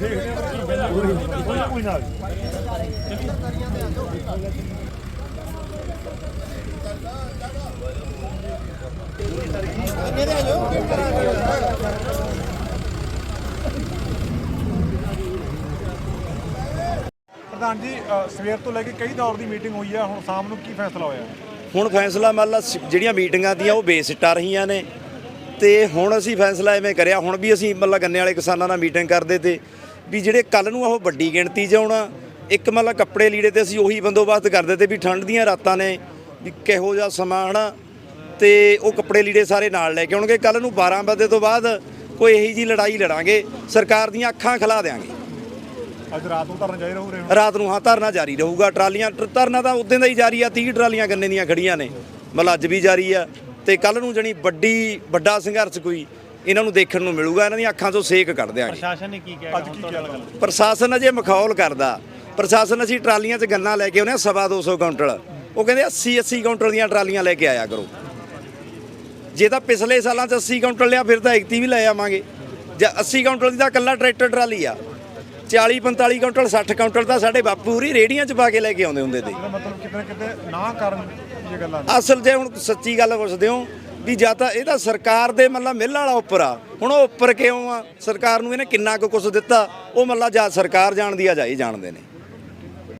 ਕੋਈ ਨਾ ਪ੍ਰਧਾਨ ਜੀ ਸਵੇਰ ਤੋਂ ਲੈ ਕੇ ਕਈ ਦੌਰ ਦੀ ਮੀਟਿੰਗ ਹੋਈ ਹੈ ਹੁਣ ਸ਼ਾਮ ਨੂੰ ਕੀ ਫੈਸਲਾ ਹੋਇਆ? ਹੁਣ ਫੈਸਲਾ ਮੰਨ ਲਾ ਜਿਹੜੀਆਂ ਮੀਟਿੰਗਾਂ ਦੀਆਂ ਉਹ ਬੇਸਿੱਟਾ ਰਹੀਆਂ ਨੇ ਤੇ ਹੁਣ ਅਸੀਂ ਫੈਸਲਾ ਐਵੇਂ ਕਰਿਆ, ਹੁਣ ਵੀ ਅਸੀਂ ਮਤਲਬ ਗੰਨੇ ਵਾਲੇ ਕਿਸਾਨਾਂ ਨਾਲ ਮੀਟਿੰਗ ਕਰਦੇ ਤੇ ਵੀ ਜਿਹੜੇ ਕੱਲ ਨੂੰ ਉਹ ਵੱਡੀ ਗਿਣਤੀ 'ਚ ਆਉਣਾ ਇੱਕ ਮਤਲਬ ਕੱਪੜੇ ਲੀੜੇ ਤੇ ਅਸੀਂ ਉਹੀ ਬੰਦੋਬਸਤ ਕਰਦੇ ਤੇ ਵੀ ਠੰਡ ਦੀਆਂ ਰਾਤਾਂ ਨੇ ਵੀ ਕਿਹੋ ਜਿਹਾ ਸਮਾਂ ਹਨਾ ਤੇ ਉਹ ਕੱਪੜੇ ਲੀੜੇ ਸਾਰੇ ਨਾਲ ਲੈ ਕੇ ਆਉਣਗੇ। ਕੱਲ ਨੂੰ 12 ਵਜੇ ਤੋਂ ਬਾਅਦ ਕੋਈ ਇਹੀ ਜੀ ਲੜਾਈ ਲੜਾਂਗੇ ਸਰਕਾਰ ਦੀਆਂ ਅੱਖਾਂ ਖਿਲਾ ਦੇਾਂਗੇ ਅੱਜ ਰਾਤ ਨੂੰ ਧਰਨ ਜਾਈ ਰਹੂ ਰਹੇ ਹੋ ਰਾਤ ਨੂੰ ਹਾਂ ਧਰਨਾ ਜਾਰੀ ਰਹੂਗਾ। ਟਰਾਲੀਆਂ ਟਰ- ਧਰਨਾ ਤਾਂ ਉਦੋਂ ਦਾ ਹੀ ਜਾਰੀ ਆ 30 ਟਰਾਲੀਆਂ ਗੰਨੇ ਦੀਆਂ ਖੜੀਆਂ ਨੇ। ਮਤਲਬ ਅੱਜ ਵੀ ਜਾਰੀ ਆ ਤੇ ਕੱਲ ਨੂੰ ਜਣੀ ਵੱਡੀ ਵੱਡਾ ਸੰਘਰਸ਼ ਕੋਈ ਇਹਨਾਂ ਨੂੰ ਦੇਖਣ ਨੂੰ ਮਿਲੂਗਾ ਇਹਨਾਂ ਦੀਆਂ ਅੱਖਾਂ ਤੋਂ ਸੇਕ ਕੱਢ ਦਿਆਂਗੇ। ਪ੍ਰਸ਼ਾਸਨ ਨੇ ਕੀ ਕਿਹਾ? ਅੱਜ ਕੀ ਕਿਹਾ ਗੱਲ? ਪ੍ਰਸ਼ਾਸਨ ਅਜੇ ਮਖੌਲ ਕਰਦਾ। ਪ੍ਰਸ਼ਾਸਨ ਅਸੀਂ ਟਰਾਲੀਆਂ 'ਚ ਗੰਨਾ ਲੈ ਕੇ ਆਉਨੇ ਆ ਸਵਾ 200 ਕੁਇੰਟਲ। ਉਹ ਕਹਿੰਦੇ 80 80 ਕੁਇੰਟਲ ਦੀਆਂ ਟਰਾਲੀਆਂ ਲੈ ਕੇ ਆਇਆ ਕਰੋ। ਜੇ ਤਾਂ ਪਿਛਲੇ ਸਾਲਾਂ 'ਚ 80 ਕੁਇੰਟਲ ਲਿਆ ਫਿਰ ਤਾਂ ਐਕਤੀ ਵੀ ਲੈ ਆਵਾਂਗੇ। ਜੇ 80 ਕੁਇੰਟਲ ਦੀ ਤਾਂ ਇਕੱਲਾ ਟਰੈਕਟਰ ਟਰਾਲੀ ਆ। 40 45 ਕੁਇੰਟਲ 60 ਕੁਇੰਟਲ ਤਾਂ ਸਾਡੇ ਬਾਪੂ ਹੋਰੀ ਰੇੜੀਆਂ 'ਚ ਪਾ ਕੇ ਲੈ ਕੇ ਆਉਂਦੇ ਹੁੰਦੇ ਤੇ। ਮਤਲਬ ਕਿਤੇ ਨਾ ਕਿਤੇ ਨਾ ਕਰਨ ਇਹ ਗੱਲਾਂ ਅਸਲ ਜੇ ਹੁਣ ਸੱਚੀ ਗੱਲ ਪੁੱਛਦੇ ਹੋ ਵੀ ਜਾਂ ਤਾਂ ਇਹ ਤਾਂ ਸਰਕਾਰ ਦੇ ਮਤਲਬ ਮਿੱਲ ਵਾਲਾ ਉੱਪਰ ਆ। ਹੁਣ ਉਹ ਉੱਪਰ ਕਿਉਂ ਆ? ਸਰਕਾਰ ਨੂੰ ਇਹਨੇ ਕਿੰਨਾ ਕੁ ਕੁਛ ਦਿੱਤਾ? ਉਹ ਮਤਲਬ ਜਾਂ ਸਰਕਾਰ ਜਾਣਦੀ ਆ ਜਾਂ ਇਹ ਜਾਣਦੇ ਨੇ।